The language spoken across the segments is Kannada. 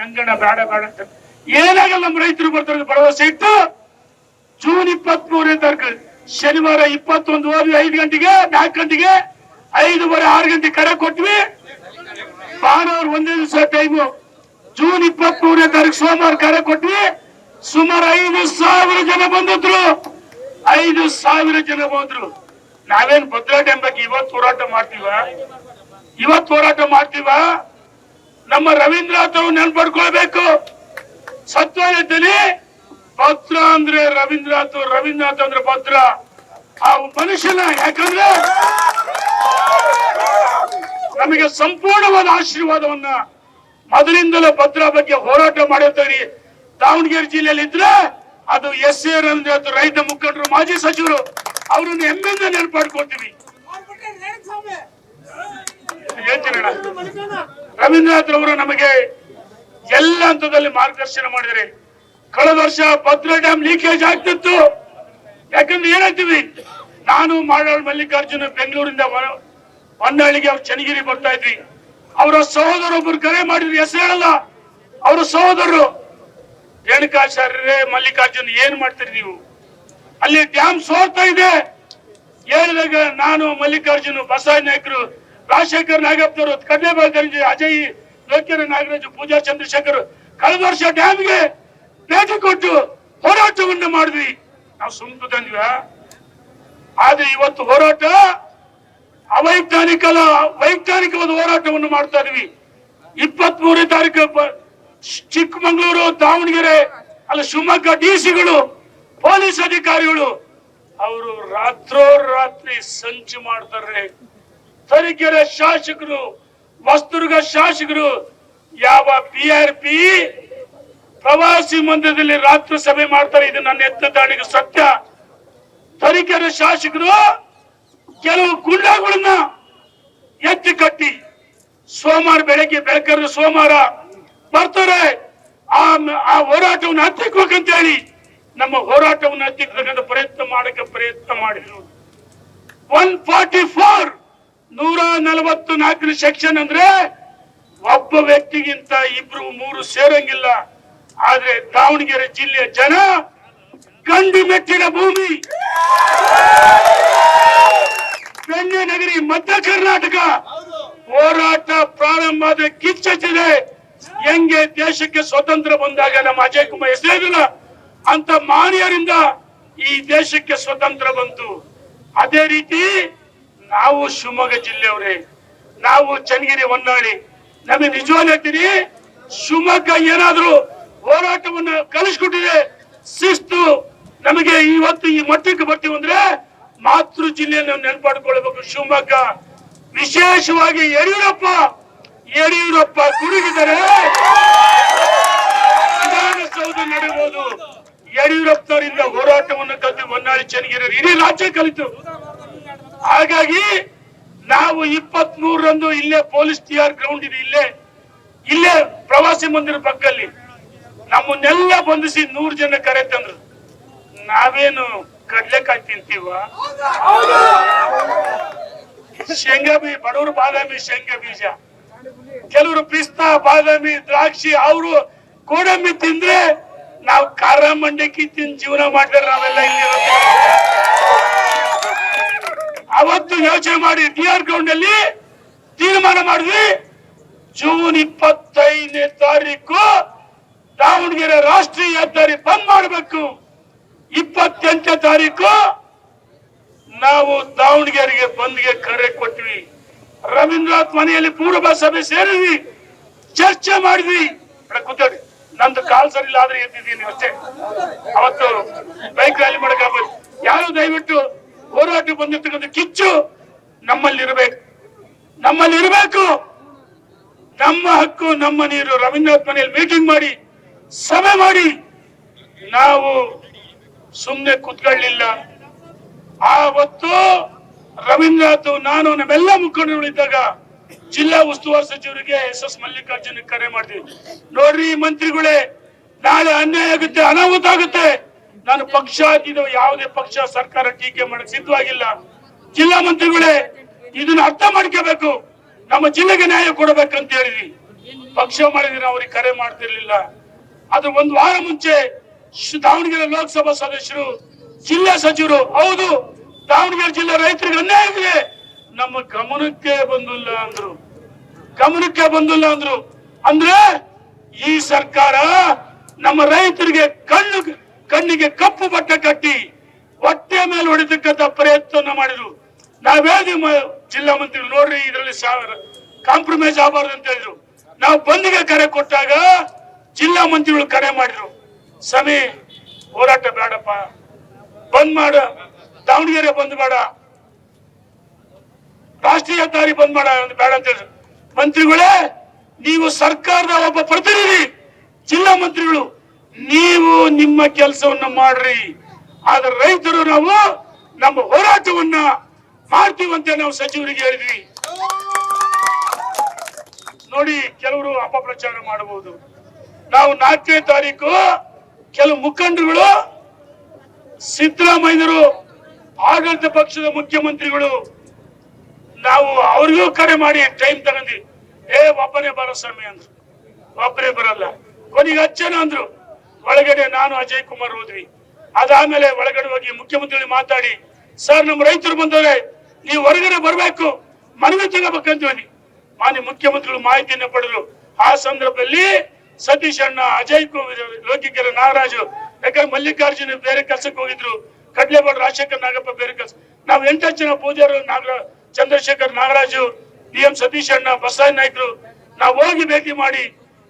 ಹೆಂಗಣ ಬೇಡ ಬೇಡ ಅಂತ. ಏನಾಗಲ್ಲ ನಮ್ಮ ರೈತರು ಬರ್ತಾರೆ ಭರವಸೆ ಇಟ್ಟು ಜೂನ್ ಇಪ್ಪತ್ತ್ ಮೂರನೇ ತಾರೀಕು, ಶನಿವಾರ ಇಪ್ಪತ್ತೊಂದು ಹೋದ್ವಿ ಐದು ಗಂಟೆಗೆ, ನಾಲ್ಕು ಗಂಟೆಗೆ, ಐದುವರೆ ಆರು ಗಂಟೆ ಕರೆ ಕೊಟ್ವಿ. ಭಾನುವಾರ ಒಂದೇ ದಿವಸ ಟೈಮು ಜೂನ್ ಇಪ್ಪತ್ತ್ ಮೂರನೇ ತಾರೀಕು ಸೋಮವಾರ ಕರೆ ಕೊಟ್ವಿ. ಸುಮಾರು ಐದು ಸಾವಿರ ಜನ ಬಂದಿದ್ರು. ಐದು ಸಾವಿರ ಜನ ಬಂದ್ರು. ನಾವೇನ್ ಭದ್ರಾಟೆ ಎಂಬಕ್ಕೆ ಇವತ್ ಹೋರಾಟ ಮಾಡ್ತೀವ? ಇವತ್ ಹೋರಾಟ ಮಾಡ್ತೀವ? ನಮ್ಮ ರವೀಂದ್ರನಾಥ್ ನೆನ್ಪಡ್ಕೊಳ್ಬೇಕು. ಸತ್ವದಲ್ಲಿ ಪತ್ರ ಅಂದ್ರೆ ರವೀಂದ್ರನಾಥ್ ರವೀಂದ್ರನಾಥ್ ಅಂದ್ರೆ ಪತ್ರ. ಆ ಮನುಷ್ಯನ ಯಾಕಂದ್ರೆ ನಮಗೆ ಸಂಪೂರ್ಣವಾದ ಆಶೀರ್ವಾದವನ್ನ ಮೊದಲಿಂದಲೂ ಪತ್ರ ಬಗ್ಗೆ ಹೋರಾಟ ಮಾಡಿರ್ತೀರಿ. ದಾವಣಗೆರೆ ಜಿಲ್ಲೆಯಲ್ಲಿ ಇದ್ರೆ ಅದು ಎಸ್ ಎ ರವೀಂದ್ರನಾಥ್ ರೈತ ಮುಖಂಡರು ಮಾಜಿ ಸಚಿವರು ಅವರನ್ನು ಹೆಮ್ಮೆಯಿಂದ ನೆನಪಾಡ್ಕೊಳ್ತೀವಿ. ಹೇಳ್ತೀರಣ್ಣ ರವೀಂದ್ರನಾಥ್ ಅವರು ನಮಗೆ ಎಲ್ಲ ಹಂತದಲ್ಲಿ ಮಾರ್ಗದರ್ಶನ ಮಾಡಿದರೆ. ಕಳೆದ ವರ್ಷ ಭದ್ರಾ ಡ್ಯಾಮ್ ಲೀಕೇಜ್ ಆಗ್ತಿತ್ತು. ಯಾಕಂದ್ರೆ ಏನಾಗ್ತೀವಿ ನಾನು ಮಾಡಾಳ್ ಮಲ್ಲಿಕಾರ್ಜುನ ಬೆಂಗಳೂರಿಂದ ಹೊನ್ನಾಳಿಗೆ ಅವ್ರು ಚನ್ನಗಿರಿ ಬರ್ತಾ ಇದ್ವಿ. ಅವರ ಸಹೋದರೊಬ್ಬರು ಕರೆ ಮಾಡಿದ್ರು. ಹೆಸರು ಹೇಳಲ್ಲ. ಅವರ ಸಹೋದರರು. ರೇಣುಕಾಚಾರ್ಯರೇ, ಮಲ್ಲಿಕಾರ್ಜುನ್ ಏನ್ ಮಾಡ್ತೀರಿ ನೀವು? ಅಲ್ಲಿ ಡ್ಯಾಮ್ ಸೋರ್ತಾ ಇದೆ. ಹೇಳಿದಾಗ ನಾನು ಮಲ್ಲಿಕಾರ್ಜುನ್ ಬಸವ ನಾಯಕರು ರಾಜಶೇಖರ್ ನಾಗಪ್ಪನವರು ಕಡ್ಲೆಬಾಯಿ ಅಜಯ್ ಲೋಕೇರ ನಾಗರಾಜು, ಪೂಜಾ ಚಂದ್ರಶೇಖರ್ ಕಳೆದ ವರ್ಷ ಡ್ಯಾಮ್ಗೆ ಭೇಟಿ ಕೊಟ್ಟು ಹೋರಾಟವನ್ನು ಮಾಡಿದ್ವಿ. ನಾವು ಸುಮ್ಮನೆ ತಂದ್ವ ಆದ್ರೆ ಇವತ್ತು ಹೋರಾಟ ಅವೈಜ್ಞಾನಿಕ ವೈಜ್ಞಾನಿಕವಾದ ಹೋರಾಟವನ್ನು ಮಾಡ್ತಾ ಇದೀವಿ. ಇಪ್ಪತ್ತ್ ಮೂರನೇ ತಾರೀಕು ಚಿಕ್ಕಮಂಗ್ಳೂರು ಚಿಕ್ಕಮಗಳೂರು, ದಾವಣಗೆರೆ, ಅಲ್ಲಿ ಶಿವಮೊಗ್ಗ ಡಿಸಿಗಳು ಪೊಲೀಸ್ ಅಧಿಕಾರಿಗಳು, ಅವರು ರಾತ್ರೋರಾತ್ರಿ ಸಂಚು ಮಾಡ್ತಾರೆ. ತರೀಕೆರೆ ಶಾಸಕರು, ಮಸ್ತುರ್ಗ ಶಾಸಕರು, ಯಾವ ಬಿ ಆರ್ ಪಿ ಪ್ರವಾಸಿ ಮಂದಿರದಲ್ಲಿ ರಾತ್ರಿ ಸಭೆ ಮಾಡ್ತಾರೆ, ಇದು ನನ್ನ ಎತ್ತ ದಾಳಿಗೆ ಸತ್ಯ. ತರೀಕೆರೆ ಶಾಸಕರು ಕೆಲವು ಗುಂಡಾಗಳನ್ನ ಎತ್ತಿ ಕಟ್ಟಿ ಸೋಮವಾರ ಬೆಳಗ್ಗೆ ಬೆಳಕರು ಸೋಮವಾರ ಬರ್ತಾರೆ. ಆ ಆ ಹೋರಾಟವನ್ನು ಹತ್ತಿಕ್ಬೇಕಂತ ಹೇಳಿ ನಮ್ಮ ಹೋರಾಟವನ್ನು ಹತ್ತಿಕ್ಬೇಕಂತ ಪ್ರಯತ್ನ ಮಾಡಕ್ಕೆ ಪ್ರಯತ್ನ ಮಾಡಿದ್ರು. ಒನ್ ಫಾರ್ಟಿ ಫೋರ್ ನೂರ ನಲವತ್ತು ನಾಲ್ಕನೇ ಸೆಕ್ಷನ್ ಅಂದ್ರೆ ಒಬ್ಬ ವ್ಯಕ್ತಿಗಿಂತ ಇಬ್ರು ಮೂರು ಸೇರಂಗಿಲ್ಲ. ಆದ್ರೆ ದಾವಣಗೆರೆ ಜಿಲ್ಲೆಯ ಜನ ಗಂಡು ಮೆಟ್ಟಿನ ಭೂಮಿ. ಬೆಣ್ಣೆ ನಗರಿ ಮಧ್ಯ ಕರ್ನಾಟಕ. ಹೋರಾಟ ಪ್ರಾರಂಭ ಆದ ಕಿಚ್ಚಿದೆ ಹೆಂಗೆ ದೇಶಕ್ಕೆ ಸ್ವತಂತ್ರ ಬಂದಾಗ ನಮ್ಮ ಅಜಯ್ ಕುಮಾರ್ ಹೆಸರಿಲ್ಲ ಅಂತ ಮಾನ್ಯರಿಂದ ಈ ದೇಶಕ್ಕೆ ಸ್ವತಂತ್ರ ಬಂತು. ಅದೇ ರೀತಿ ನಾವು ಶಿವಮೊಗ್ಗ ಜಿಲ್ಲೆಯವರೇ, ನಾವು ಚನ್ನಗಿರಿ ಹೊನ್ನಾಳಿ. ನಮಗೆ ನಿಜವಾಗ್ಲೂ ಹೇಳ್ತೀನಿ, ಶಿವಮೊಗ್ಗ ಏನಾದ್ರೂ ಹೋರಾಟವನ್ನು ಕಲಿಸ್ಕೊಟ್ಟಿದೆ ಶಿಸ್ತು ನಮಗೆ ಇವತ್ತು ಈ ಮಟ್ಟಕ್ಕೆ ಬರ್ತೀವಿ ಅಂದ್ರೆ ಮಾತೃ ಜಿಲ್ಲೆಯನ್ನು ನೆನಪಾಡ್ಕೊಳ್ಬೇಕು ಶಿವಮೊಗ್ಗ. ವಿಶೇಷವಾಗಿ ಯಡಿಯೂರಪ್ಪ ಯಡಿಯೂರಪ್ಪ ಗುಡುಗಿದರೆ ವಿಧಾನಸೌಧ ನಡೆಯಬಹುದು ಯಡಿಯೂರಪ್ಪನವರಿಂದ ಹೋರಾಟವನ್ನು ಕಲಿತು ಹೊನ್ನಾಳಿ ಚನ್ನಗಿರಿ ಇಡೀ ರಾಜ್ಯ ಕಲಿತು. ಹಾಗಾಗಿ ನಾವು ಇಪ್ಪತ್ ಮೂರರಂದು ಇಲ್ಲೇ ಪೊಲೀಸ್ ಟಿ ಆರ್ ಗ್ರೌಂಡ್ ಇದೆ ಇಲ್ಲೇ. ಇಲ್ಲೇ ಪ್ರವಾಸಿ ಮಂದಿರ ಪಕ್ಕದಲ್ಲಿ ನಮ್ಮನ್ನೆಲ್ಲ ಬಂಧಿಸಿ ನೂರ್ ಜನ ಕರೆ ತಂದ್ರು. ನಾವೇನು ಕಡ್ಲೆಕಾಯಿ ತಿಂತೀವ? ಶೇಂಗಾ ಬೀಜ ಬಡವರು ಬಾದಾಮಿ ಶೇಂಗಾ ಬೀಜ. ಕೆಲವರು ಪಿಸ್ತಾ, ಬಾದಾಮಿ, ದ್ರಾಕ್ಷಿ, ಅವರು ಗೋಡಂಬಿ ತಿಂದ್ರೆ ನಾವು ಖಾರ ಮಂಡಕ್ಕಿ ತಿಂದು ಜೀವನ ಮಾಡಿದ್ರೆ ನಾವೆಲ್ಲ ಇಲ್ಲಿ ಅವತ್ತು ಯೋಚನೆ ಮಾಡಿ ಡಿಆರ್ ಗ್ರೌಂಡ್ ಅಲ್ಲಿ ತೀರ್ಮಾನ ಮಾಡಿದ್ವಿ. ಜೂನ್ ಇಪ್ಪತ್ತೈದನೇ ತಾರೀಕು ದಾವಣಗೆರೆ ರಾಷ್ಟ್ರೀಯ ಹೆದ್ದಾರಿ ಬಂದ್ ಮಾಡಬೇಕು. ಇಪ್ಪತ್ತೆಂಟನೇ ತಾರೀಕು ನಾವು ದಾವಣಗೆರೆಗೆ ಬಂದ್ಗೆ ಕರೆ ಕೊಟ್ವಿ. ರವೀಂದ್ರನಾಥ್ ಮನೆಯಲ್ಲಿ ಪೂರ್ವ ಸಭೆ ಸೇರಿದ್ವಿ. ಚರ್ಚೆ ಮಾಡಿದ್ವಿ. ಕೂತಾಡಿ ನಂದು ಕಾಲ್ ಸರಿ ಇಲ್ಲ, ಆದ್ರೆ ಎತ್ತಿದ್ದೀನಿ ಅಷ್ಟೇ. ಅವತ್ತು ಬೈಕ್ ರ್ಯಾಲಿ ಮಾಡಕ್ ಯಾರು ದಯವಿಟ್ಟು ಹೋರಾಟ ಬಂದಿರ್ತಕ್ಕಂಥ ಕಿಚ್ಚು ನಮ್ಮಲ್ಲಿರಬೇಕು. ನಮ್ಮಲ್ಲಿರಬೇಕು. ನಮ್ಮ ಹಕ್ಕು, ನಮ್ಮ ನೀರು ರವೀಂದ್ರನಾಥ್ ಮನೆಯಲ್ಲಿ ಮೀಟಿಂಗ್ ಮಾಡಿ, ಸಭೆ ಮಾಡಿ. ನಾವು ಸುಮ್ಮನೆ ಕುತ್ಕೊಳ್ಳಿಲ್ಲ. ಆವತ್ತು ರವೀಂದ್ರನಾಥ್, ನಾನು, ನಮ್ಮೆಲ್ಲ ಇದ್ದಾಗ ಜಿಲ್ಲಾ ಉಸ್ತುವಾರಿ ಸಚಿವರಿಗೆ ಎಸ್ ಎಸ್ ಮಲ್ಲಿಕಾರ್ಜುನ ಕರೆ ಮಾಡ್ತೀವಿ. ನೋಡ್ರಿ ಮಂತ್ರಿಗಳೇ, ನಾಳೆ ಅನ್ಯಾಯ ಆಗುತ್ತೆ, ಅನಾಹುತ ಆಗುತ್ತೆ. ನಾನು ಪಕ್ಷ ಇದು ಯಾವುದೇ ಪಕ್ಷ ಸರ್ಕಾರ ಟೀಕೆ ಮಾಡಕ್ ಸಿದ್ಧವಾಗಿಲ್ಲ. ಜಿಲ್ಲಾ ಮಂತ್ರಿಗಳೇ, ಇದನ್ನ ಅರ್ಥ ಮಾಡ್ಕೋಬೇಕು. ನಮ್ಮ ಜಿಲ್ಲೆಗೆ ನ್ಯಾಯ ಕೊಡಬೇಕಂತ ಹೇಳಿದ್ರಿ. ಪಕ್ಷ ಮಾಡಿದ್ರೆ ಅವ್ರಿಗೆ ಕರೆ ಮಾಡ್ತಿರ್ಲಿಲ್ಲ. ಅದು ಒಂದ್ ವಾರ ಮುಂಚೆ ದಾವಣಗೆರೆ ಲೋಕಸಭಾ ಸದಸ್ಯರು, ಜಿಲ್ಲಾ ಸಚಿವರು, ಹೌದು, ದಾವಣಗೆರೆ ಜಿಲ್ಲಾ ರೈತರಿಗೆ ಅನ್ಯಾಯ ಇದೆ ನಮ್ಮ ಗಮನಕ್ಕೆ ಬಂದಿಲ್ಲ ಅಂದ್ರು. ಗಮನಕ್ಕೆ ಬಂದಿಲ್ಲ ಅಂದ್ರು. ಅಂದ್ರೆ ಈ ಸರ್ಕಾರ ನಮ್ಮ ರೈತರಿಗೆ ಕಣ್ಣು ಕಣ್ಣಿಗೆ ಕಪ್ಪು ಬಟ್ಟೆ ಕಟ್ಟಿ ಹೊಟ್ಟೆ ಮೇಲೆ ಹೊಡಿತಕ್ಕಂತ ಪ್ರಯತ್ನ ಮಾಡಿದ್ರು. ನಾವೇ ಜಿಲ್ಲಾ ಮಂತ್ರಿ ನೋಡ್ರಿ ಇದರಲ್ಲಿ ಕಾಂಪ್ರಮೈಸ್ ಆಗಬಾರ್ದು ಅಂತ ಹೇಳಿದ್ರು. ನಾವು ಬಂದಿಗೆ ಕರೆ ಕೊಟ್ಟಾಗ ಜಿಲ್ಲಾ ಮಂತ್ರಿಗಳು ಕರೆ ಮಾಡಿದ್ರು. ಸಮಿ, ಹೋರಾಟ ಬೇಡಪ್ಪ. ಬಂದ್ ಮಾಡ. ದಾವಣಗೆರೆ ಬಂದ್ ಮಾಡ. ರಾಷ್ಟ್ರೀಯ ದಾರಿ ಬಂದ್ ಮಾಡ ಬೇಡ ಅಂತ ಹೇಳಿದ್ರು. ಮಂತ್ರಿಗಳೇ, ನೀವು ಸರ್ಕಾರದ ಒಬ್ಬ ಪ್ರತಿನಿಧಿ, ಜಿಲ್ಲಾ ಮಂತ್ರಿಗಳು. ನೀವು ನಿಮ್ಮ ಕೆಲಸವನ್ನು ಮಾಡ್ರಿ. ಆದ್ರೆ ರೈತರು ನಾವು ನಮ್ಮ ಹೋರಾಟವನ್ನ ಮಾಡ್ತೀವಂತೆ ನಾವು ಸಚಿವರಿಗೆ ಹೇಳಿದ್ವಿ. ನೋಡಿ, ಕೆಲವರು ಅಪಪ್ರಚಾರ ಮಾಡಬಹುದು. ನಾವು ನಾಲ್ಕನೇ ತಾರೀಕು ಕೆಲವು ಮುಖಂಡರುಗಳು ಸಿದ್ದರಾಮಯ್ಯರು ಆಡಳಿತ ಪಕ್ಷದ ಮುಖ್ಯಮಂತ್ರಿಗಳು, ನಾವು ಅವ್ರಿಗೂ ಕರೆ ಮಾಡಿ ಟೈಮ್ ತಗೊಂಡ್ವಿ. ಏ, ಒಬ್ಬನೇ ಬರೋ ಸ್ವಾಮಿ ಅಂದ್ರು. ಒಬ್ಬನೇ ಬರಲ್ಲ. ಕೊನೆಗೆ ಅಚ್ಚನ ಅಂದ್ರು. ಒಳಗಡೆ ನಾನು ಅಜಯ್ ಕುಮಾರ್ ಹೋದ್ವಿ. ಅದಾದ್ಮೇಲೆ ಒಳಗಡೆ ಹೋಗಿ ಮುಖ್ಯಮಂತ್ರಿ ಮಾತಾಡಿ, ಸರ್, ನಮ್ಮ ರೈತರು ಬಂದವ್ರೆ, ನೀವು ಹೊರಗಡೆ ಬರಬೇಕು, ಮನವಿ ತಗೋಬೇಕಂತೀವಿ ಮಾನ್ಯ ಮುಖ್ಯಮಂತ್ರಿಗಳು ಮಾಹಿತಿಯನ್ನು ಪಡೆದ್ರು. ಆ ಸಂದರ್ಭದಲ್ಲಿ ಸತೀಶ್ ಅಣ್ಣ, ಅಜಯ್ ಕುಮಾರ್, ಲೋಕಿಕೆರೆ ನಾಗರಾಜು ಯಾಕಂದ್ರೆ ಮಲ್ಲಿಕಾರ್ಜುನ ಬೇರೆ ಕೆಲಸಕ್ಕೆ ಹೋಗಿದ್ರು. ಕಡ್ಲೆಬಾಡ್ ರಾಜಶೇಖರ್ ನಾಗಪ್ಪ ಬೇರೆ ಕೆಲಸ, ನಾವು ಎಂಟ ಜನ ಪೂಜಾರು ನಾಗರ, ಚಂದ್ರಶೇಖರ್ ನಾಗರಾಜು ಬಿ ಎಂ ಸತೀಶ್ ಅಣ್ಣ ಬಸವ ನಾಯ್ಕರು, ನಾವು ಹೋಗಿ ಭೇಟಿ ಮಾಡಿ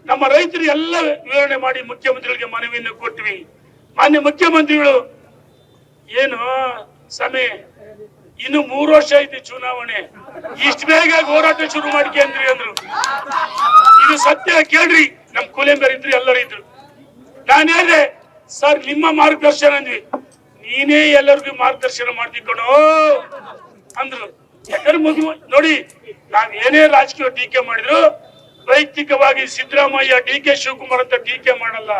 ನಮ್ಮ ರೈತರು ಎಲ್ಲ ವಿವರಣೆ ಮಾಡಿ ಮುಖ್ಯಮಂತ್ರಿಗಳಿಗೆ ಮನವಿಯನ್ನು ಕೊಟ್ವಿ. ಮಾನ್ಯ ಮುಖ್ಯಮಂತ್ರಿಗಳು, ಏನು ಸಮಯ ಇನ್ನು ಮೂರು ವರ್ಷ ಐತಿ ಚುನಾವಣೆ. ಇಷ್ಟು ಬೇಗ ಹೋರಾಟ ಶುರು ಮಾಡ್ಕೊಂಡ್ರಿ ಅಂದ್ರು. ಇದು ಸತ್ಯ ಕೇಳ್ರಿ, ನಮ್ ಕೂಲೆಂಬರ್ ಇದ್ರು, ಎಲ್ಲರೂ ಇದ್ರು. ನಾನೇ ಸರ್, ನಿಮ್ಮ ಮಾರ್ಗದರ್ಶನ ಅಂದ್ವಿ. ನೀನೇ ಎಲ್ಲರಿಗೂ ಮಾರ್ಗದರ್ಶನ ಮಾಡ್ತಿಕೊಂಡು ಅಂದ್ರು. ಯಾಕಂದ್ರೆ ಮುಗಿ, ನೋಡಿ, ನಾವ್ ಏನೇ ರಾಜಕೀಯ ಟೀಕೆ ಮಾಡಿದ್ರು ವೈಯಕ್ತಿಕವಾಗಿ ಸಿದ್ದರಾಮಯ್ಯ ಡಿ ಕೆ ಶಿವಕುಮಾರ್ ಅಂತ ಟೀಕೆ ಮಾಡಲ್ಲ.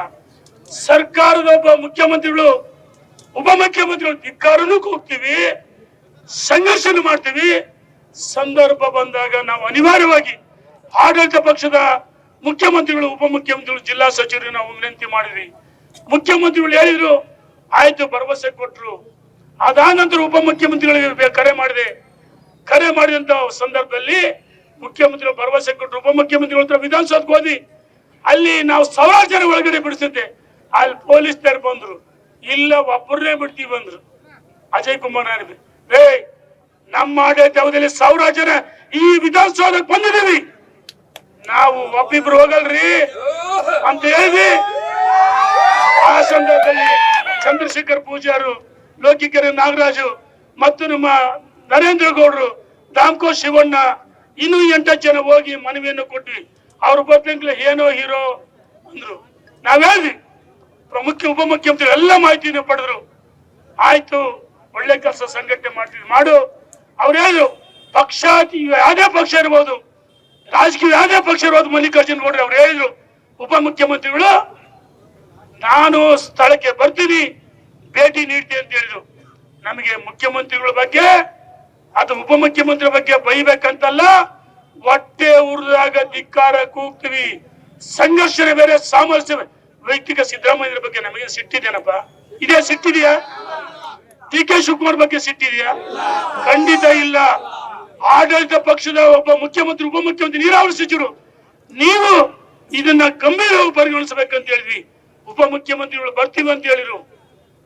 ಸರ್ಕಾರದ ಒಬ್ಬ ಮುಖ್ಯಮಂತ್ರಿಗಳು, ಉಪ ಮುಖ್ಯಮಂತ್ರಿಗಳು ಧಿಕ್ಕಾರನೂ ಹೋಗ್ತೀವಿ ಸಂಘರ್ಷನ ಮಾಡ್ತೀವಿ. ಸಂದರ್ಭ ಬಂದಾಗ ನಾವು ಅನಿವಾರ್ಯವಾಗಿ ಆಡಳಿತ ಪಕ್ಷದ ಮುಖ್ಯಮಂತ್ರಿಗಳು, ಉಪ ಮುಖ್ಯಮಂತ್ರಿಗಳು, ಜಿಲ್ಲಾ ಸಚಿವರು ನಾವು ವಿನಂತಿ ಮಾಡಿದ್ವಿ. ಮುಖ್ಯಮಂತ್ರಿಗಳು ಹೇಳಿದ್ರು, ಆಯ್ತು, ಭರವಸೆ ನಂತರ ಉಪಮುಖ್ಯಮಂತ್ರಿಗಳಿಗೆ ಮುಖ್ಯಮಂತ್ರಿಗಳಿಗೆ ಕರೆ ಮಾಡಿದೆ. ಕರೆ ಮಾಡಿದಂತ ಸಂದರ್ಭದಲ್ಲಿ ಮುಖ್ಯಮಂತ್ರಿಗಳು ಭರವಸೆ ಕೊಟ್ಟರು, ಉಪಮುಖ್ಯಮಂತ್ರಿಗಳ ಹತ್ರ ವಿಧಾನಸೌಧಕ್ಕೆ ಹೋದಿ ಅಲ್ಲಿ ನಾವು ಸಾವಿರಾರು ಜನ ಒಳಗಡೆ ಬಿಡಿಸಿದ್ದೆ. ಅಲ್ಲಿ ಪೊಲೀಸ್ನವ್ರು ಬಂದ್ರು. ಇಲ್ಲ, ಒಬ್ಬರನ್ನೇ ಬಿಡ್ತೀವಿ ಬಂದ್ರು ಅಜಯ್ ಕುಮಾರ್ ನಾನಿಗೆ ಏ, ನಮ್ಮ ಆಡಳಿತ ಅವಧಿಯಲ್ಲಿ ಸಾವಿರಾರು ಜನ ಈ ವಿಧಾನಸೌಧಕ್ಕೆ ಬಂದಿದ್ದೀವಿ. ನಾವು ಒಬ್ಬಿಬ್ರು ಹೋಗಲ್ರಿ ಅಂತ ಹೇಳಿದ್ವಿ. ಆ ಸಂದರ್ಭದಲ್ಲಿ ಚಂದ್ರಶೇಖರ್ ಪೂಜಾರು ಲೋಕಿಕೆರೆ ನಾಗರಾಜು ಮತ್ತು ನಮ್ಮ ನರೇಂದ್ರ ಗೌಡರು, ದಾಮಕೋ ಶಿವಣ್ಣ ಇನ್ನೂ ಎಂಟತ್ತು ಜನ ಹೋಗಿ ಮನವಿಯನ್ನು ಕೊಟ್ವಿ. ಅವ್ರು ಬದ್ಲಿಂಗ್ಲೆ ಏನೋ ಹೀರೋ ಅಂದ್ರು. ನಾವೇಳಿ ಪ್ರಮುಖ, ಉಪಮುಖ್ಯಮಂತ್ರಿ ಎಲ್ಲ ಮಾಹಿತಿನ ಪಡೆದ್ರು. ಆಯ್ತು, ಒಳ್ಳೆ ಕೆಲಸ ಸಂಘಟನೆ ಮಾಡ್ತೀವಿ, ಮಾಡು. ಅವ್ರು ಹೇಳಿದ್ರು ಪಕ್ಷ ಯಾವುದೇ ಪಕ್ಷ ಇರ್ಬೋದು. ರಾಜಕೀಯ ಯಾವುದೇ ಪಕ್ಷ ಇರ್ಬೋದು, ಮಲ್ಲಿಕಾರ್ಜುನ್ ಗೌಡ್ರೆ ಅವ್ರು ಹೇಳಿದ್ರು. ಉಪಮುಖ್ಯಮಂತ್ರಿಗಳು, ನಾನು ಸ್ಥಳಕ್ಕೆ ಬರ್ತೀನಿ, ಭೇಟಿ ನೀಡ್ತೀನಿ ಅಂತ ಹೇಳಿದ್ರು. ನಮಗೆ ಮುಖ್ಯಮಂತ್ರಿಗಳ ಬಗ್ಗೆ ಅದು ಉಪಮುಖ್ಯಮಂತ್ರಿ ಬಗ್ಗೆ ಬೈಬೇಕಂತಲ್ಲ, ಹೊಟ್ಟೆ ಉರಿದಾಗ ಧಿಕ್ಕಾರ ಕೂಗ್ತೀವಿ. ಸಂಘರ್ಷಣೆ ಬೇರೆ, ಸಾಮರಸ್ಯ ಬೇರೆ. ವೈಯಕ್ತಿಕ ಸಿದ್ದರಾಮಯ್ಯ ಬಗ್ಗೆ ನಮಗೆ ಸಿಟ್ಟಿದೇನಪ್ಪ ಇದೇ ಸಿಟ್ಟಿದೆಯಾ? ಡಿ ಕೆ ಶಿವಕುಮಾರ್ ಬಗ್ಗೆ ಸಿಟ್ಟಿದೆಯಾ? ಖಂಡಿತ ಇಲ್ಲ. ಆಡಳಿತ ಪಕ್ಷದ ಒಬ್ಬ ಮುಖ್ಯಮಂತ್ರಿ, ಉಪಮುಖ್ಯಮಂತ್ರಿ ನೀರಾವರಿ ಸಚಿವರು, ನೀವು ಇದನ್ನ ಗಂಭೀರವಾಗಿ ಪರಿಗಣಿಸಬೇಕಂತ ಹೇಳಿದ್ವಿ. ಉಪಮುಖ್ಯಮಂತ್ರಿಗಳು ಬರ್ತೀವಿ ಅಂತ ಹೇಳಿದ್ರು.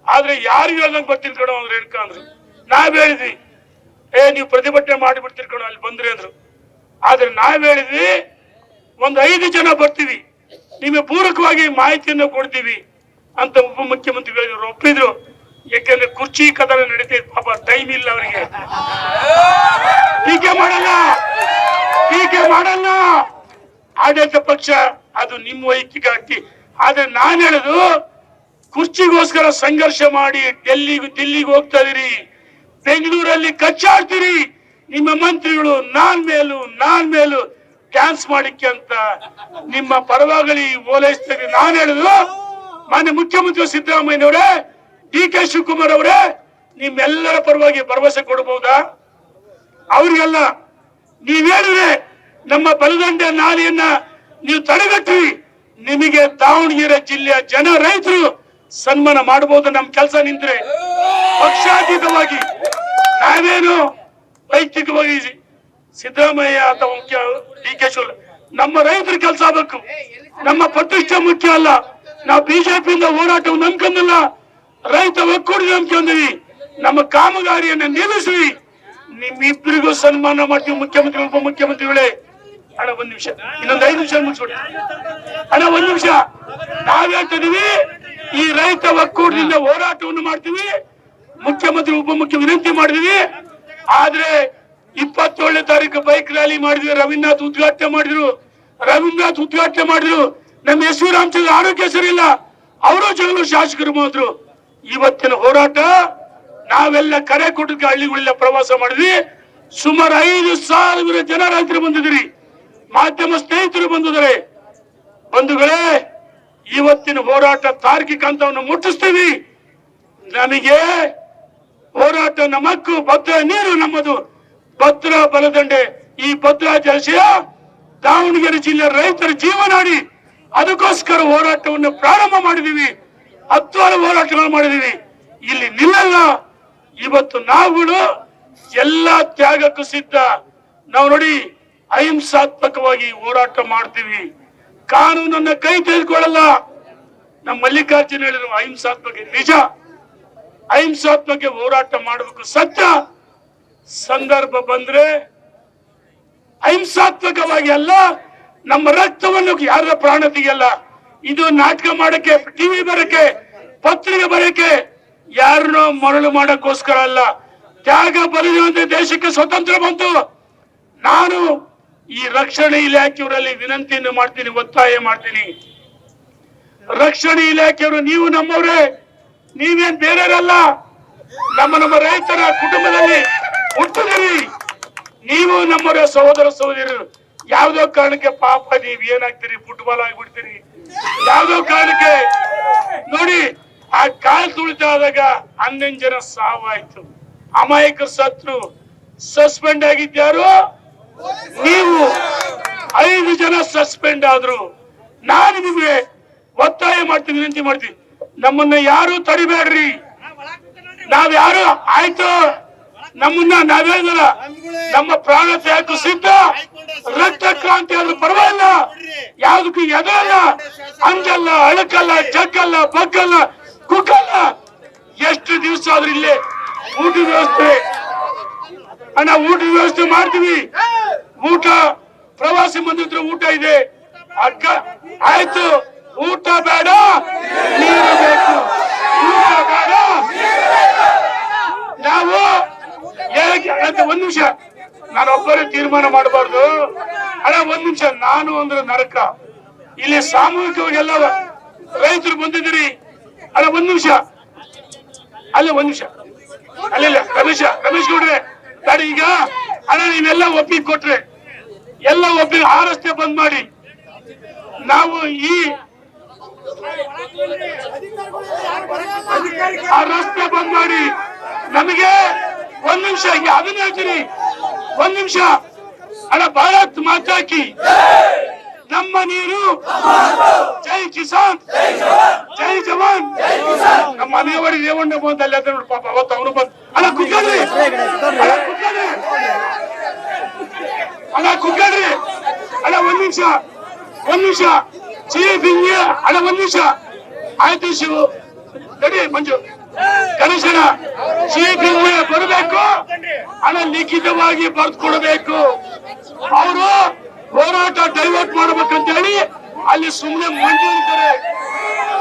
ಆದ್ರೆ ಯಾರಿಗೂ ಹೇಳ್ದಂಗೆ ಬರ್ತೀನಿ ಕಣೋ, ಅಂದ್ರೆ ಹೇಳ್ಕೊಂಡ್ರು ನಾವ್ ಹೇಳಿದ್ವಿ ಏ ನೀವು ಪ್ರತಿಭಟನೆ ಮಾಡಿಬಿಡ್ತೀರಿ ಕಣೋ ಅಲ್ಲಿ ಬಂದ್ರಿ ಅಂದ್ರು. ಆದ್ರೆ ನಾವ್ ಹೇಳಿದ್ವಿ ಒಂದ್ ಐದು ಜನ ಬರ್ತೀವಿ. ನಿಮಗೆ ಪೂರಕವಾಗಿ ಮಾಹಿತಿಯನ್ನು ಕೊಡ್ತೀವಿ ಅಂತ ಉಪಮುಖ್ಯಮಂತ್ರಿಗಳು ಹೇಳಿದ್ರು, ಒಪ್ಪಿದ್ರು. ಯಾಕೆಂದ್ರೆ ಕುರ್ಚಿ ಕದನ ನಡೀತೈತೆ ಪಾಪ ಟೈಮ್ ಇಲ್ಲ ಅವರಿಗೆ. ಟೀಕೆ ಮಾಡಲ್ಲ. ಟೀಕೆ ಮಾಡಲ್ಲ. ಆಡಳಿತ ಪಕ್ಷ ಅದು ನಿಮ್ಮ ವೈಯಕ್ತಿಕ ಹಕ್ಕಿ. ಆದ್ರೆ ನಾನು ಹೇಳುದು ಕುರ್ಚಿಗೋಸ್ಕರ ಸಂಘರ್ಷ ಮಾಡಿ ಡೆಲ್ಲಿಗೆ ದಿಲ್ಲಿಗೆ ಹೋಗ್ತಾ ಇದೀರಿ ಬೆಂಗಳೂರಲ್ಲಿ ಕಚ್ಚಾಡ್ತೀರಿ. ನಿಮ್ಮ ಮಂತ್ರಿಗಳು ನಾನ್ ಮೇಲು ನಾನ್ ಮೇಲು ಡ್ಯಾನ್ಸ್ ಮಾಡಿಕ್ಕೆ ಅಂತ ನಿಮ್ಮ ಪರವಾಗಿ ಓಲೈಸ್ತೀರಿ. ನಾನ್ ಹೇಳುದು ಮಾನ್ಯ ಮುಖ್ಯಮಂತ್ರಿ ಸಿದ್ದರಾಮಯ್ಯನವರೇ ಡಿ ಕೆ ಶಿವಕುಮಾರ್ ಅವರೇ, ನಿಮ್ಮೆಲ್ಲರ ಪರವಾಗಿ ಭರವಸೆ ಕೊಡಬಹುದಾ? ಅವ್ರಿಗೆಲ್ಲ, ನೀವೇನಿದೆ? ನಮ್ಮ ಬಲದಂಡೆ ನಾಲಿಯನ್ನ ನೀವು ತಡೆಗಟ್ಟಿ ನಿಮಗೆ ದಾವಣಗೆರೆ ಜಿಲ್ಲೆಯ ಜನ ರೈತರು ಸನ್ಮಾನ ಮಾಡಬಹುದು ನಮ್ ಕೆಲಸ ನಿಂತ್ರೆ. ಪಕ್ಷಾತೀತವಾಗಿ. ನಾವೇನು ವೈಯಕ್ತಿಕವಾಗಿ ಸಿದ್ದರಾಮಯ್ಯ ಅಥವಾ ಮುಖ್ಯ ಡಿ ಕೆ ಶಿವಲ್ ನಮ್ಮ ರೈತರ ಕೆಲಸ ಆಗಬೇಕು. ನಮ್ಮ ಪ್ರತಿಷ್ಠೆ ಮುಖ್ಯ ಅಲ್ಲ. ನಾವು ಬಿಜೆಪಿಯಿಂದ ಹೋರಾಟ ನಂಬ್ಕೊಂಡಿಲ್ಲ ರೈತ ಒಕ್ಕೂಡಿ ನಂಬ್ಕೊಂಡಿವಿ ನಮ್ಮ ಕಾಮಗಾರಿಯನ್ನ ನಿಲ್ಲಿಸಿ ನಿಮ್ಮಿಬ್ಬರಿಗೂ ಸನ್ಮಾನ ಮಾಡ್ತೀವಿ ಮುಖ್ಯಮಂತ್ರಿ, ಉಪಮುಖ್ಯಮಂತ್ರಿಗಳೇ. ಅಣ್ಣ, ಒಂದ್ ನಿಮಿಷ. ಇನ್ನೊಂದ್ ಐದು ನಿಮಿಷ ಮುಗಿಸ್ಬಿಡಿ. ಅಣ್ಣ, ಒಂದ್ ನಿಮಿಷ. ನಾವ್ ಹೇಳ್ತಿದೀವಿ ಈ ರೈತ ಒಕ್ಕೂಟದಿಂದ ಹೋರಾಟವನ್ನು ಮಾಡ್ತೀವಿ. ಮುಖ್ಯಮಂತ್ರಿ ಉಪಮುಖ್ಯ ವಿನಂತಿ ಮಾಡಿದೀವಿ. ಆದ್ರೆ ಇಪ್ಪತ್ತೇಳನೇ ತಾರೀಕು ಬೈಕ್ ರ್ಯಾಲಿ ಮಾಡಿದ್ವಿ. ರವೀಂದ್ರನಾಥ್ ಉದ್ಘಾಟನೆ ಮಾಡಿದ್ರು. ರವೀಂದ್ರನಾಥ್ ಉದ್ಘಾಟನೆ ಮಾಡಿದ್ರು. ನಮ್ಮ ಎಸ್ ವಿ ರಾಮಚಂದ್ರ ಆರೋಗ್ಯ ಇಲ್ಲ. ಅವರು ಜನರು ಶಾಸಕರು ಮಾತ್ರ ಇವತ್ತಿನ ಹೋರಾಟ, ನಾವೆಲ್ಲ ಕರೆ ಕೊಟ್ಟಿದ್ದ ಹಳ್ಳಿಗಳೆಲ್ಲ ಪ್ರವಾಸ ಮಾಡಿದ್ವಿ. ಸುಮಾರು ಐದು ಸಾವಿರ ಜನ ರೈತರು ಬಂದಿದ್ರಿ ಮಾಧ್ಯಮ ಸ್ನೇಹಿತರು ಬಂದಿದ್ದಾರೆ. ಬಂಧುಗಳೇ ಇವತ್ತಿನ ಹೋರಾಟ ತಾರ್ಕಿಕ ಹಂತವನ್ನು ಮುಟ್ಟಿಸ್ತೀವಿ. ನಮಗೆ ಹೋರಾಟ ನಮಕ್ಕು ಭದ್ರ ನೀರು ನಮ್ಮದು. ಭದ್ರ ಬಲದಂಡೆ ಈ ಭದ್ರಾ ಜಲಾಶಯ ದಾವಣಗೆರೆ ಜಿಲ್ಲೆ ರೈತರ ಜೀವನಾಡಿ ಅದಕ್ಕೋಸ್ಕರ ಹೋರಾಟವನ್ನು ಪ್ರಾರಂಭ ಮಾಡಿದೀವಿ. ಹತ್ತಾರು ಹೋರಾಟಗಳನ್ನು ಮಾಡಿದೀವಿ. ಇಲ್ಲಿ ನಿಲ್ಲಲ್ಲ. ಇವತ್ತು ನಾವುಗಳು ಎಲ್ಲ ತ್ಯಾಗಕ್ಕೂ ಸಿದ್ಧ. ನಾವು ನೋಡಿ ಅಹಿಂಸಾತ್ಮಕವಾಗಿ ಹೋರಾಟ ಮಾಡ್ತೀವಿ. ಕಾನೂನನ್ನ ಕೈ ತೆಗೆದುಕೊಳ್ಳಲ್ಲ. ನಮ್ಮ ಮಲ್ಲಿಕಾರ್ಜುನ ಹೇಳಿದ್ರು ಅಹಿಂಸಾತ್ಮಕ ನಿಜ, ಅಹಿಂಸಾತ್ಮಕ ಹೋರಾಟ ಮಾಡಬೇಕು ಸತ್ಯ. ಸಂದರ್ಭ ಬಂದ್ರೆ ಅಹಿಂಸಾತ್ಮಕವಾಗಿ ಅಲ್ಲ, ನಮ್ಮ ರಕ್ತವನ್ನು ಯಾರ ಪ್ರಾಣ ತೆಗೆಯಲ್ಲ. ಇದು ನಾಟಕ ಮಾಡಕ್ಕೆ ಟಿವಿ ಬರಕ್ಕೆ, ಪತ್ರಿಕೆ ಬರಕ್ಕೆ ಯಾರನ್ನೋ ಮರಳು ಮಾಡಕ್ಕೋಸ್ಕರ ಅಲ್ಲ. ತ್ಯಾಗ ಬಲಿಯುವಂತೆ ದೇಶಕ್ಕೆ ಸ್ವತಂತ್ರ ಬಂತು. ನಾನು ಈ ರಕ್ಷಣೆ ಇಲಾಖೆಯವರಲ್ಲಿ ವಿನಂತಿಯನ್ನು ಮಾಡ್ತೀನಿ, ಒತ್ತಾಯ ಮಾಡ್ತೀನಿ. ರಕ್ಷಣೆ ಇಲಾಖೆಯವರು, ನೀವು ನಮ್ಮವರೇ, ನೀವೇನ್ ಬೇರೆಯವರಲ್ಲ. ನಮ್ಮ ನಮ್ಮ ರೈತರ ಕುಟುಂಬದಲ್ಲಿ ಹುಟ್ಟಿದಿರಿ. ನೀವು ನಮ್ಮವರ ಸಹೋದರ ಸಹೋದರರು. ಯಾವ್ದೋ ಕಾರಣಕ್ಕೆ ಪಾಪ, ನೀವ್ ಏನಾಗ್ತೀರಿ? ಫುಟ್ಬಾಲ್ ಆಗ್ಬಿಡ್ತೀರಿ. ಯಾವ್ದೋ ಕಾರಣಕ್ಕೆ? ನೋಡಿ, ಆ ಕಾಲ್ ತುಳಿತಾದಾಗ ಹನ್ನೊಂದು ಜನ ಸಾವಾಯ್ತು. ಅಮಾಯಕ ಸತ್ರು ಸಸ್ಪೆಂಡ್ ಆಗಿದ್ಯಾರು? ನೀವು ಐದು ಜನ ಸಸ್ಪೆಂಡ್ ಆದ್ರು ನಾನು ನಿಮಗೆ ಒತ್ತಾಯ ಮಾಡ್ತೀನಿ, ವಿನಂತಿ ಮಾಡ್ತೀನಿ. ನಮ್ಮನ್ನ ಯಾರು ತಡಿಬೇಡ್ರಿ. ನಾವ್ ಯಾರು, ಆಯ್ತು. ನಮ್ಮನ್ನ ನಾವೇ ನಮ್ಮ ಪ್ರಾಣ ತ್ಯಾಗಕ್ಕೂ ಸಿದ್ಧ. ರಕ್ತ ಕ್ರಾಂತಿ ಆದ್ರೂ ಪರವಾಗಿಲ್ಲ. ಯಾವ್ದಕ್ಕೂ ಎದಲ್ಲ ಅಂಜಲ್ಲ, ಅಳಕಲ್ಲ, ಜಗ್ಗಲ್ಲ, ಬಗ್ಗಲ್ಲ ಕುಕ್ಕಲ್ಲ ಎಷ್ಟು ದಿವಸ ಆದ್ರೂ ಇಲ್ಲೇ ಊಟದ ವ್ಯವಸ್ಥೆ. ಅಣ್ಣ, ಊಟದ ವ್ಯವಸ್ಥೆ ಮಾಡ್ತೀವಿ. ಊಟ, ಪ್ರವಾಸಿ ಬಂದಿದ್ರೆ ಊಟ ಇದೆ. ಅಕ್ಕ ಆಯ್ತು. ಊಟ ಬೇಡ, ನೀರು ಬೇಕು. ಊಟ ಬೇಡ. ನಾವು ಒಂದ್ ನಿಮಿಷ. ನಾನೊಬ್ಬರೇ ತೀರ್ಮಾನ ಮಾಡಬಾರ್ದು. ಅಣ್ಣ, ಒಂದ್ ನಿಮಿಷ. ನಾನು ಅಂದ್ರೆ ನರಕ. ಇಲ್ಲಿ ಸಾಮೂಹಿಕವಾಗಿ ಎಲ್ಲ ರೈತರು ಬಂದಿದ್ದೀರಿ. ಅಣ್ಣ, ಒಂದ್ ನಿಮಿಷ. ಅಲ್ಲೇ ಒಂದ್ ನಿಮಿಷ. ಅಲ್ಲಿಲ್ಲ ರಮೇಶ, ರಮೇಶ್ ಗೌಡ್ರೆ ತಡಿ ಈಗ ಅಣ್ಣ, ನೀವೆಲ್ಲ ಒಪ್ಪಿಗೆ ಕೊಟ್ರೆ, ಎಲ್ಲ ಒಪ್ಪಿಗೆ ಆ ರಸ್ತೆ ಬಂದ್ ಮಾಡಿ. ನಾವು ಈ ಆ ರಸ್ತೆ ಬಂದ್ ಮಾಡಿ. ನಮಗೆ ಒಂದ್ ನಿಮಿಷ ಅದನ್ನ ಹೇಳ್ತೀನಿ. ಒಂದ್ ನಿಮಿಷ. ಅಣ್ಣ, ಭಾರತ್ ಮಾತಾಕಿ ನಮ್ಮ ನೀರು. ಜೈ ಕಿಸಾನ್. ಜೈ ಜವಾನ್. ನಮ್ಮ ಮನೆಯವರಿಗೆ ದೇವಣ್ಣ ಬಂದ ಅಲ್ಲಿ ಅದ ಪಾಪ, ಅವತ್ತು ಅವನು ಬಂದ್ ಅಲ್ಲ ಕುಗ್ಗಲ್ರಿ ಅಲ್ಲ ಕುಗ್ಗಲ್ರಿ ಅಲ್ಲ ಅಲ್ಲ, ಒಂದ್ ನಿಮಿಷ. ಒಂದ್ ನಿಮಿಷ. ಚೀಫ್ ಇಂಜಿನಿಯರ್ ಅಲ್ಲ, ಒಂದ್ ನಿಮಿಷ. ಆಯ್ತು, ಶಿವು. ನಡಿ, ಮಂಜು. ಗಣೇಶನ ಚೀಫ್ ಇಂಜಿನಿಯರ್ ಬರಬೇಕು. ಹಣ ಲಿಖಿತವಾಗಿ ಬರ್ದು ಕೊಡಬೇಕು. ಅವರು ಹೋರಾಟ ಡೈವರ್ಟ್ ಮಾಡ್ಬೇಕಂತ ಹೇಳಿ ಅಲ್ಲಿ ಸುಮ್ಮನೆ ಮಂಜೂರು